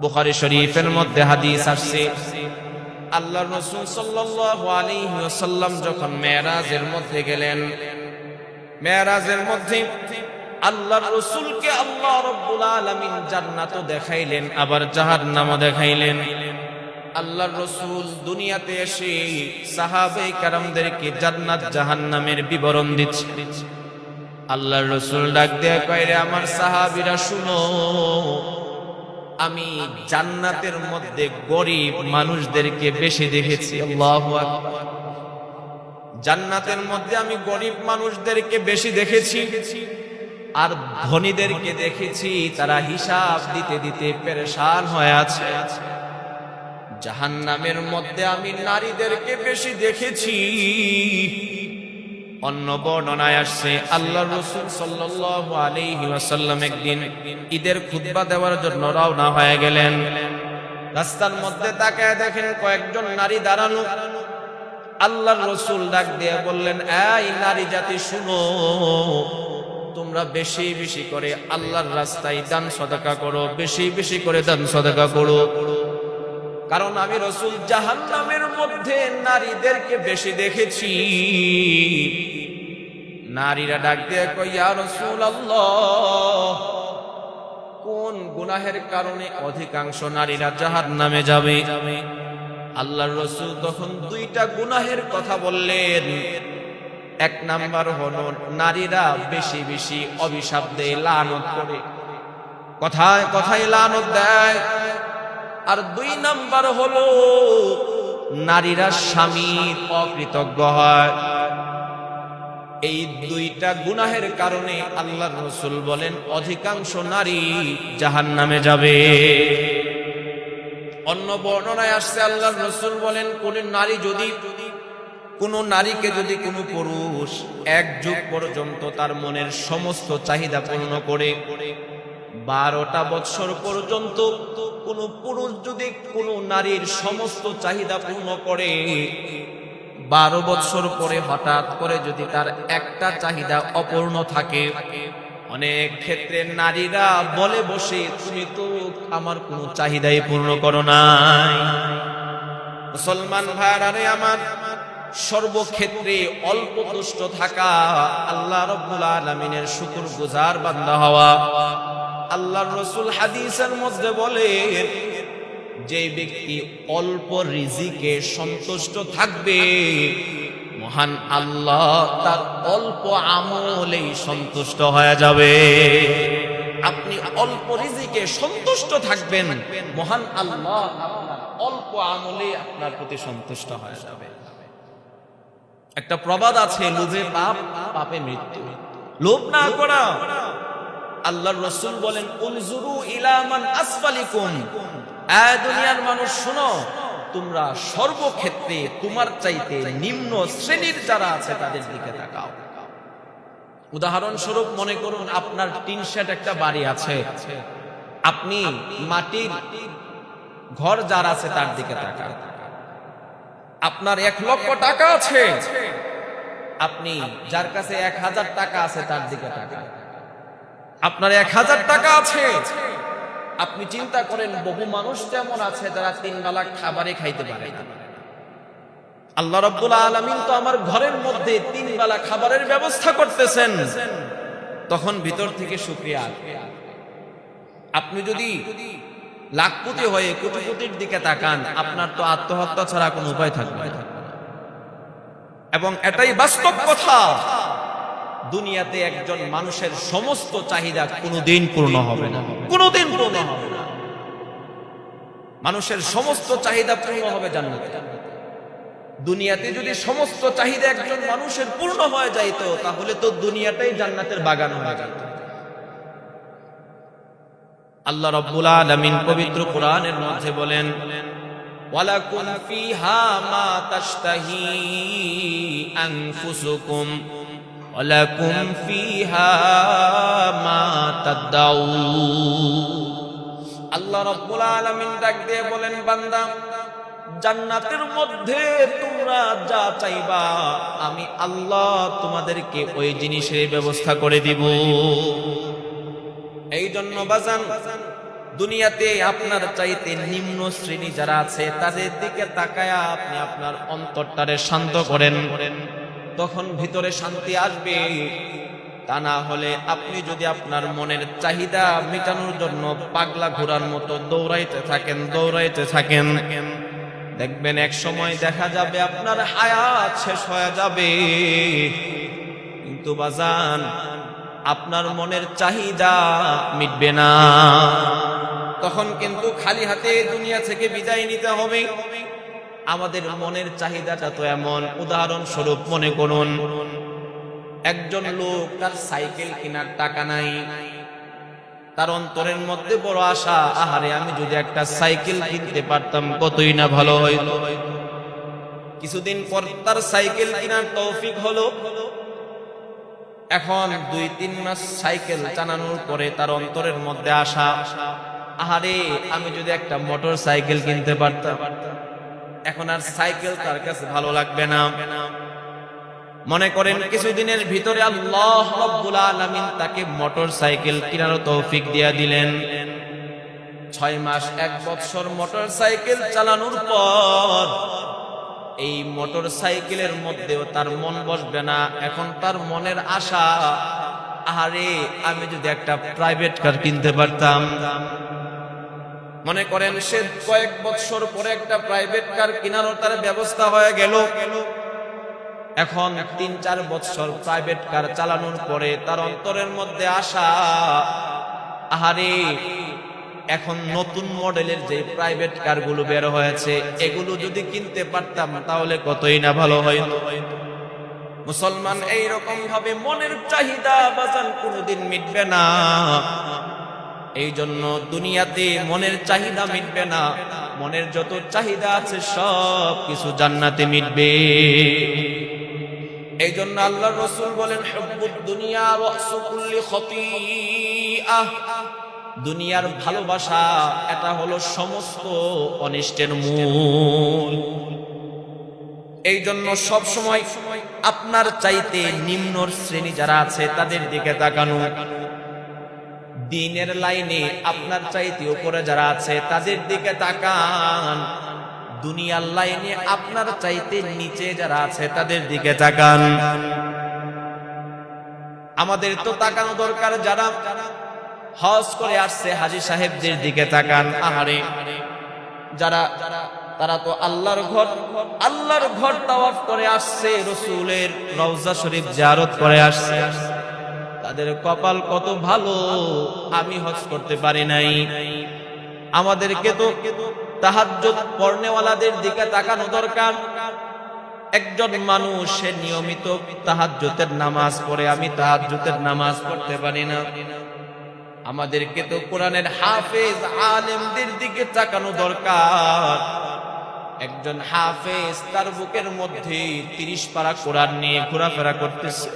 বুখারী শরীফের মধ্যে হাদিস আসছে আল্লাহ রসুল সাল্লাল্লাহু আলাইহি ওয়াসাল্লাম যখন মেরাজের মধ্যে গেলেন মেরাজের মধ্যে আল্লাহর রসুলকে আল্লাহ রব্বুল আলামিন জান্নাতও দেখাইলেন, আবার জাহান্নামও দেখাইলেন। আল্লাহর রসুল দুনিয়াতে এসে সাহাবে কারামদেরকে জান্নাত জাহান্নামের বিবরণ দিচ্ছে। আল্লাহর রসুল ডাক দেয়া কয়রে আমার সাহাবিরা শুনো আমি জান্নাতের মধ্যে গরিব মানুষদেরকে বেশি দেখেছি। জান্নাতের মধ্যে আমি গরিব মানুষদেরকে বেশি দেখেছি আর ধনীদেরকে দেখেছি, তারা হিসাব দিতে দিতে পেরেশান হয়ে আছে। জাহান্নামের মধ্যে আমি নারীদেরকে বেশি দেখেছি। অন্য বর্ণনায় আসছে আল্লাহ রসুল সাল্লাল্লাহু আলাইহি ওয়াসাল্লাম একদিন ঈদের খুতবা দেওয়ার জন্য রওনা হয়ে গেলেন। রাস্তার মধ্যে তাকায় দেখেন কয়েকজন নারী দাঁড়ানো। আল্লাহর রসুল ডাক দিয়ে বললেন, এই নারী জাতি, শুনো, তোমরা বেশি বেশি করে আল্লাহর রাস্তায় দান সদাকা করো, বেশি বেশি করে দান সদাকা করো। কারণ আমি রসুল জাহান্নামের মধ্যে নারীদেরকে বেশি দেখেছি। নারীরা ডাক দিয়ে কইয়া রসুল কোন গুনাহের কারণে অধিকাংশ নারীরা জাহার নামে যাবে? আল্লাহ রসুল তখন দুইটা গুনাহের কথা বললেন। এক নাম্বার হল, নারীরা বেশি বেশি অভিশাপ দেয়, লানত করে। কথায় কথায় লানত দেয়। আর দুই নাম্বার হলো, নারীরা স্বামীর অকৃতজ্ঞ হয়। এই দুইটা গুনাহের কারণে আল্লাহ রসুল বলেন, অধিকাংশ নারী জাহান নামে যাবে। অন্য বর্ণনায় আসছে আল্লাহ রসুল বলেন, কোন নারী যদি, কোন নারীকে যদি কোনো পুরুষ এক যুগ পর্যন্ত তার মনের সমস্ত চাহিদা পূর্ণ করে বারোটা বৎসর পর্যন্ত কোন পুরুষ যদি কোন নারীর সমস্ত চাহিদা পূর্ণ করে, বারো বৎসর পরে হঠাৎ করে যদি তার একটা চাহিদা অপূর্ণ থাকে, অনেক ক্ষেত্রে নারীরা বলে বসে, তুমি তো আমার কোনো চাহিদাই পূর্ণ করো নাই। মুসলমান ভাইয়ারে আমার, সর্বক্ষেত্রে অল্প তুষ্ট থাকা আল্লাহ রব্বুল আলমিনের শুকুর গুজার বান্দা হওয়া আল্লাহর রসুল হাদিসের মধ্যে বলে যে ব্যক্তি অল্প রিজিকে সন্তুষ্ট থাকবে, মহান আল্লাহ তার অল্প আমলেই সন্তুষ্ট হয়ে যাবে। আপনি অল্প রিজিকে সন্তুষ্ট থাকবেন, মহান আল্লাহ অল্প আমলে আপনার প্রতি সন্তুষ্ট হয়ে যাবে। একটা প্রবাদ আছে, লোভে পাপ, পাপে মৃত্যু। লোভ না করা আল্লাহর রসুল বলেন, উনজুরু ইলামান আসফালিকুম। এ দুনিয়ার মানুষ, শুনো, তোমরা সর্বক্ষেত্রে তোমার চাইতে নিম্ন শ্রেণির যারা আছে, তাদের দিকে তাকাও। উদাহরণস্বরূপ মনে করুন, আপনার টিন শেড একটা বাড়ি আছে। আপনি মাটির ঘর যার আছে, তার দিকে তাকান। আপনার এক লক্ষ টাকা আছে। আপনি যার কাছে এক হাজার টাকা আছে, তার দিকে তাকান। আপনার এক হাজার টাকা আছে। আপনি চিন্তা করেন, বহু মানুষ যেমন আছে যারা তিন বেলা খাবারে খাইতে পারে আল্লাহ রব্বুল আলমিন তো আমার ঘরের মধ্যে তিন বেলা খাবারের ব্যবস্থা করতেছেন। তখন ভিতর থেকে সুক্রিয়া আপনি যদি লাখপতি হয়ে কোটিপতির দিকে তাকান, আপনার তো আত্মহত্যা ছাড়া কোনো উপায় থাকবে এবং এটাই বাস্তব কথা। দুনিয়াতে একজন মানুষের সমস্ত চাহিদা কোনোদিন পূর্ণ হবে না। কোনোদিন পূর্ণ হবে না। মানুষের সমস্ত চাহিদা পূর্ণ হবে জান্নাতে। দুনিয়াতে যদি সমস্ত চাহিদা একজন মানুষের পূর্ণ হয়ে যাইত, তাহলে তো দুনিয়াটাই জান্নাতের বাগান হয়ে যেত। আল্লাহ রব্বুল আলামিন পবিত্র কোরআনের মধ্যে বলেন, ওয়ালাকুম ফিহা মা তাশতাহি আনফুসুকুম। ওয়ালাকুম ফিহা মা তাদদাউন আল্লাহ রব্বুল আলামিন ডাক দিয়ে বলেন, বান্দা, জান্নাতের মধ্যে তোমরা যা চাইবা, আমি আল্লাহ তোমাদেরকে ওই জিনিসের ব্যবস্থা করে দিব। এই জন্য বাজান, দুনিয়াতে আপনার চাইতে নিম্ন শ্রেণি যারা আছে, তাদের দিকে তাকায়া আপনি আপনার অন্তরটারে শান্ত করেন করেন। তখন ভিতরে শান্তি আসবে। তা না হলে আপনি যদি আপনার মনের চাহিদা মেটানোর জন্য পাগলা ঘোরার মতো দৌড়াইতে থাকেন দৌড়াইতে থাকেন। দেখবেন এক সময় দেখা যাবে আপনার হায়াত শেষ হয়ে যাবে। কিন্তু বাজান, আপনার মনের চাহিদা মিটবে না। তখন কিন্তু খালি হাতে দুনিয়া থেকে বিদায় নিতে হবে। আমাদের মনের চাহিদাটা তো এমন। উদাহরণস্বরূপ মনে করুন, একজন লোক তার সাইকেল কেনার টাকা নাই। তার অন্তরের মধ্যে বড় আশা, আহারে, আমি যদি একটা সাইকেল কিনতে পারতাম, কতই না ভালো হইতো। কিছুদিন পর তার সাইকেল কেনার তৌফিক হলো। এখন দুই, তিন মাস সাইকেল চালানোর পরে তার অন্তরের মধ্যে আসা আহারে, আমি যদি একটা মোটর সাইকেল কিনতে পারতাম। এখন আর সাইকেল তার কাছে ভালো লাগবে না। মনে করেন কিছুদিনের ভিতরে আল্লাহ রব্বুল আলামিন তাকে মোটর সাইকেল কেনার তৌফিক দিয়া দিলেন। ছয় মাস, এক বছর মোটর সাইকেল চালানোর পর এই মোটর সাইকেলের মধ্যেও তার মন বসবে না। এখন তার মনের আশা, আহারে, আমি যদি একটা প্রাইভেট কার কিনতে পারতাম। মনে করেন সে কয়েক বছর পরে একটা প্রাইভেট কার কেনারও তার ব্যবস্থা হয়ে গেল। এখন তিন চার বছর প্রাইভেট কার চালানোর পরে তার অন্তরের মধ্যে আসা আহারে, এখন নতুন মডেলের যে প্রাইভেট কারগুলো বের হয়েছে, এগুলো যদি কিনতে পারতাম তাহলে কতই না ভালো হইতো। মুসলমান এই রকম ভাবে মনের চাহিদা বাজান কোনোদিন মিটবে না। এই জন্য দুনিয়াতে মনের চাহিদা মিটবে না। মনের যত চাহিদা আছে সব কিছু জান্নাতে মিটবে। এই জন্য আল্লাহ রসুল বলেন দুনিয়া দুনিয়ার ভালোবাসা, এটা হলো সমস্ত অনিষ্টের মূল। এই জন্য সব সময় আপনার চাইতে নিম্ন শ্রেণি যারা আছে, তাদের দিকে তাকানো। দিনের লাইনে আপনার চাইতে উপরে যারা আছে, তাদের দিকে তাকান। দুনিয়ার লাইনে আপনার চাইতে নিচে যারা আছে, তাদের দিকে তাকান। আমাদের তো তাকানো দরকার যারা হজ করে আসছে, হাজি সাহেবদের দিকে তাকান আহারে। যারা, তারা তো আল্লাহর ঘর আল্লাহর ঘর তাওয়াফ করে আসছে, রসুলের রওজা শরীফ জিয়ারত করে আসছে। তাদের কপাল কত ভালো, আমি হজ করতে পারি নাই। আমাদেরকে তো তাহাজ্জুদ পড়নেওয়ালাদের দিকে তাকানো দরকার। একজন মানুষ নিয়মিত তাহাজ্জুদের নামাজ পড়ে, আমি তাহাজ্জুদের নামাজ পড়তে পারি না। আমাদেরকে তো কোরআনের হাফেজ আলেমদের দিকে তাকানো দরকার। একজন হাফেজ তার বুকের মধ্যে তিরিশ পারা কোরআন নিয়ে ঘোরাফেরা করতেছে।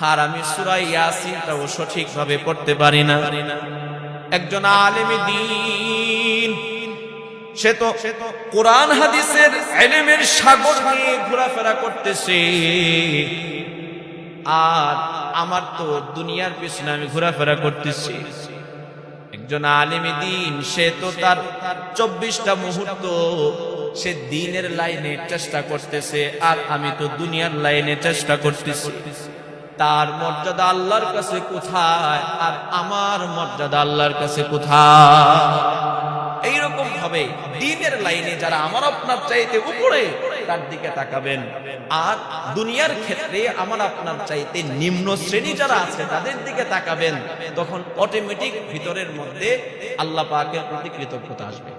আর আমি সুরাই ইয়াসিনটাও সঠিকভাবে পড়তে পারি না। একজন আলেমী দিন, সে তো কোরআন, হাদিসের এলেমের সাগর নিয়ে ঘোরাফেরা করতেছে। আর আমার তো দুনিয়ার পিছনে আমি ঘোরাফেরা করতেছি। একজন আলেমী দিন, সে তো তার চব্বিশটা মুহূর্ত সে দিনের লাইনে চেষ্টা করতেছে, আর আমি তো দুনিয়ার লাইনে চেষ্টা করতেছি। তার মর্যাদা আল্লাহর কাছে কোথায় আর আমার মর্যাদা আল্লাহর কাছে কোথায়? এইরকম ভাবে দিনের লাইনে যারা আমার আপনার চাইতে উপরে, তার দিকে তাকাবেন। আর দুনিয়ার ক্ষেত্রে আমার আপনার চাইতে নিম্ন শ্রেণি যারা আছে, তাদের দিকে তাকাবেন। তখন অটোমেটিক ভিতরের মধ্যে আল্লাহ পাকের প্রতি কৃতজ্ঞতা আসবে।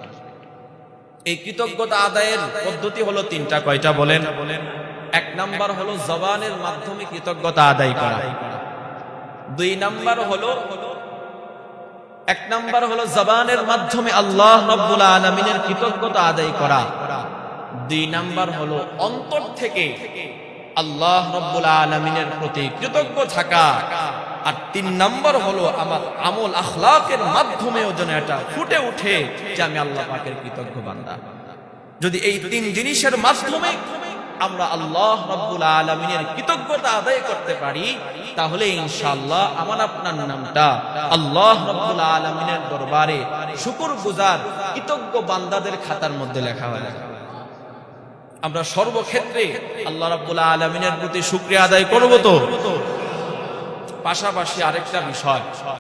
এই কৃতজ্ঞতা আদায়ের পদ্ধতি হলো তিনটা, কয়টা বলেন? এক নাম্বার হলো জবানের মাধ্যমে কৃতজ্ঞতা আদায় করা। দুই নাম্বার হলো, এক নাম্বার হলো জবানের মাধ্যমে আল্লাহ রব্বুল আলমিনের কৃতজ্ঞতা আদায় করা। দুই নাম্বার হলো অন্তর থেকে আল্লাহ রব্বুল আলমিনের প্রতি কৃতজ্ঞ থাকা। আর তিন নাম্বার হলো আমার আমল আখলাকের মাধ্যমেও যেন এটা ফুটে উঠে যে আমি আল্লাহ পাকের কৃতজ্ঞ বান্দা। যদি এই তিন জিনিসের মাধ্যমে আমরা আল্লাহ রব্বুল আলমিনের কৃতজ্ঞতা আদায় করতে পারি, তাহলে ইনশাল্লাহ আমার আপনার নামটা আল্লাহ রব্বুল আলমিনের দরবারে শুকুর গুজার কৃতজ্ঞ বান্দাদের খাতার মধ্যে লেখা হয় আমরা সর্বক্ষেত্রে আল্লাহ রাব্বুল আলমিনের প্রতি শুক্রিয়া আদায় করব তো? পাশাপাশি আরেকটা বিষয়।